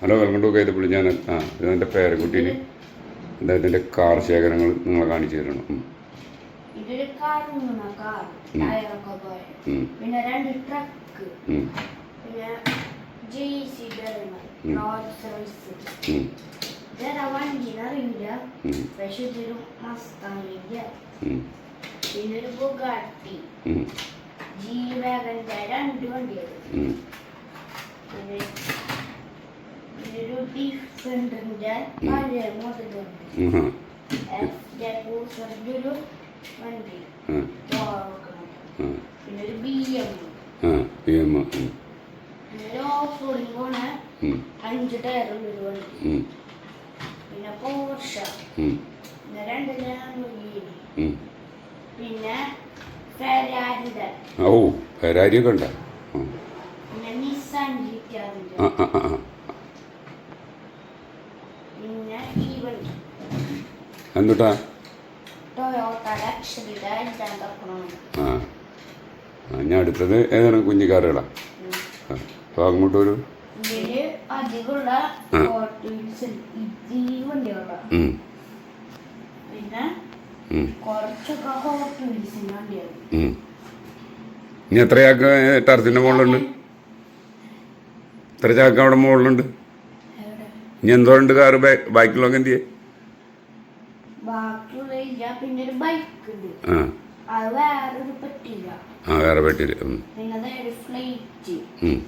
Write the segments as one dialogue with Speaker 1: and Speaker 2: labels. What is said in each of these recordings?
Speaker 1: Hello welcome to Kaithappally ഞാൻ ആ ഇതെന്റെ പേരക്കുട്ടീന് അദ്ദേഹത്തിന്റെ കാർ ശേഖരങ്ങൾ നിങ്ങളെ കാണിച്ചു തരണം.
Speaker 2: പിന്നെ ഒരു
Speaker 1: ഉം.
Speaker 2: പിന്നെ രണ്ട് ജെ ഒരു ഡിഫൻഡറിന്റെ
Speaker 1: ഉം.
Speaker 2: പഴയ ജക്കൂസറിന്റെ ഒരു വണ്ടി. പിന്നെ ഒരു ബി എം. പിന്നെ ഓഫ് റോഡിങ് പോണ. അഞ്ച് ടയറുള്ള ഒരു വണ്ടി. പിന്നെ പോർഷ. പിന്നെ രണ്ട് ലാംബോർഗിനി. പിന്നെ ഫെരാരിയുടെ
Speaker 1: ഓ ഫെരാരിയൊക്കെ ഉണ്ടോ?
Speaker 2: പിന്നെ ജിറ്റാറിന്റെ
Speaker 1: ആ ആ ആ ആ.
Speaker 2: പിന്നെ
Speaker 1: എന്തുട്ടാ? ആ. ഞാൻ അടുത്തത് ഏതാണ്? അങ്ങോട്ട് ഒരു
Speaker 2: ഇതിൽ അധികമുള്ള. പിന്നെ കുറച്ചൊക്കെ ഹോട്ട്.
Speaker 1: ഇനി എത്ര ചാക്ക് ടെറസിന്റെ മുകളിലുണ്ട്? എത്ര ചാക്ക് അവിടെ മുകളിലുണ്ട്? ഇനി എന്തോണ്ട് കാറ് ബാക്കിലൊക്കെ എന്ത്
Speaker 2: ഉണ്ട്.
Speaker 1: ആ. വേറെ
Speaker 2: അതൊരു ഫ്ലൈറ്റ്
Speaker 1: ഉം.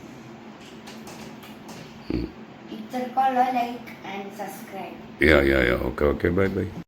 Speaker 2: ഇത്രക്കുള്ള ലൈക്ക്